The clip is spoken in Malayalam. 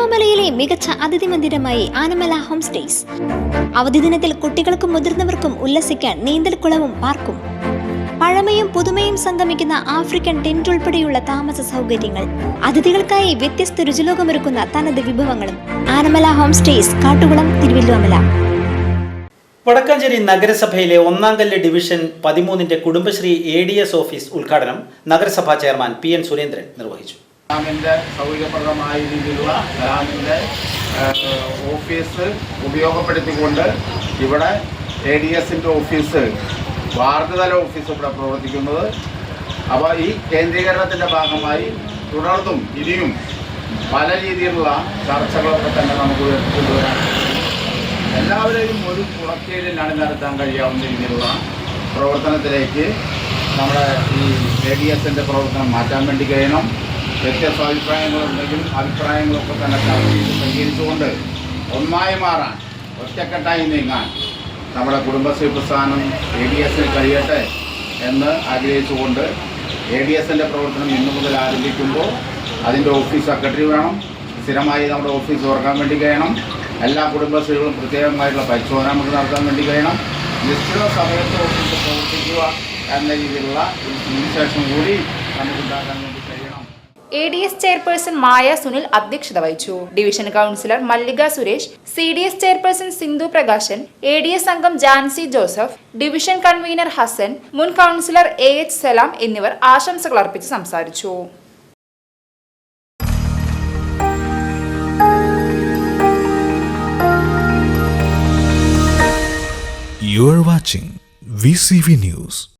തിരുവല്ലോമലയിലെ മികച്ച അതിഥി മന്ദിരമായി ആനമല ഹോം സ്റ്റേസ്. അവധി ദിനത്തിൽ കുട്ടികൾക്കും മുതിർന്നവർക്കും ഉല്ലസിക്കാൻ നീന്തൽക്കുളവും പാർക്കും. പഴമയും പുതുമയും സംഗമിക്കുന്ന ആഫ്രിക്കൻ ടെന്റ് ഉൾപ്പെടെയുള്ള താമസ സൗകര്യങ്ങൾ. അതിഥികൾക്കായി വ്യത്യസ്ത രുചിലോകമൊരുക്കുന്ന തനത് വിഭവങ്ങളും. ആനമല ഹോം സ്റ്റേസ് കാട്ടുകുളം തിരുവല്ലോമല വടക്കാഞ്ചേരി നഗരസഭയിലെ ഒന്നാം കല്ല് division പതിമൂന്നിന്റെ Kudumbashree A D S office ഉദ്ഘാടനം നഗരസഭാ ചെയർമാൻ പി എൻ സുരേന്ദ്രൻ നിർവഹിച്ചു. കലാമിന്റെ സൗകര്യപ്രദമായ രീതിയിലുള്ള ഡാമിന്റെ ഓഫീസ് ഉപയോഗപ്പെടുത്തിക്കൊണ്ട് ഇവിടെ എ ഡി എസിന്റെ ഓഫീസ് വാർഡ് തല ഓഫീസ് ഇവിടെ പ്രവർത്തിക്കുന്നത്. അപ്പോൾ ഈ കേന്ദ്രീകരണത്തിന്റെ ഭാഗമായി തുടർന്നും ഇനിയും പല രീതിയിലുള്ള ചർച്ചകളൊക്കെ തന്നെ നമുക്ക് ഉയർത്തിക്കൊണ്ടുവരാൻ എല്ലാവരെയും ഒരു കുളക്കീഴിൽ നടത്താൻ കഴിയാവുന്ന രീതിയിലുള്ള പ്രവർത്തനത്തിലേക്ക് നമ്മുടെ ഈ എ ഡി എസിന്റെ പ്രവർത്തനം മാറ്റാൻ വേണ്ടി കഴിയണം. വ്യത്യസ്ത അഭിപ്രായങ്ങളുണ്ടെങ്കിൽ അഭിപ്രായങ്ങളൊക്കെ തന്നെ ചർച്ച ചെയ്ത് പരിഹരിച്ചുകൊണ്ട് ഒന്നായി മാറാൻ ഒറ്റക്കെട്ടായി നീങ്ങാൻ നമ്മുടെ കുടുംബശ്രീ പ്രസ്ഥാനം എ ഡി എസിന് കഴിയട്ടെ എന്ന് ആഗ്രഹിച്ചുകൊണ്ട് എ ഡി എസിന്റെ പ്രവർത്തനം ഇന്നു മുതൽ ആരംഭിക്കുമ്പോൾ അതിന്റെ ഓഫീസ് സെക്രട്ടറി വേണം സ്ഥിരമായി നമ്മുടെ ഓഫീസ് തുറക്കാൻ വേണ്ടി കഴിയണം എല്ലാ കുടുംബശ്രീകളും പ്രത്യേകമായിട്ടുള്ള പരിശോധന നമുക്ക് നടത്താൻ വേണ്ടി കഴിയണം നിശ്ചിത സമയത്ത് ഓഫീസ് പ്രവർത്തിക്കുക എന്ന രീതിയിലുള്ള ഒരു വിശേഷം കൂടി നമുക്കുണ്ടാക്കാൻ വേണ്ടി കഴിയണം. A D S chairperson Maya Sunil അധ്യക്ഷത വഹിച്ചു division councillor Mallika Suresh C D S chairperson Sindhu Prakashan A D S അംഗം ജാൻസി ജോസഫ് ഡിവിഷൻ കൺവീനർ ഹസൻ മുൻ കൗൺസിലർ എ എച്ച് സലാം എന്നിവർ ആശംസകൾ അർപ്പിച്ച് സംസാരിച്ചു You are watching VCV News.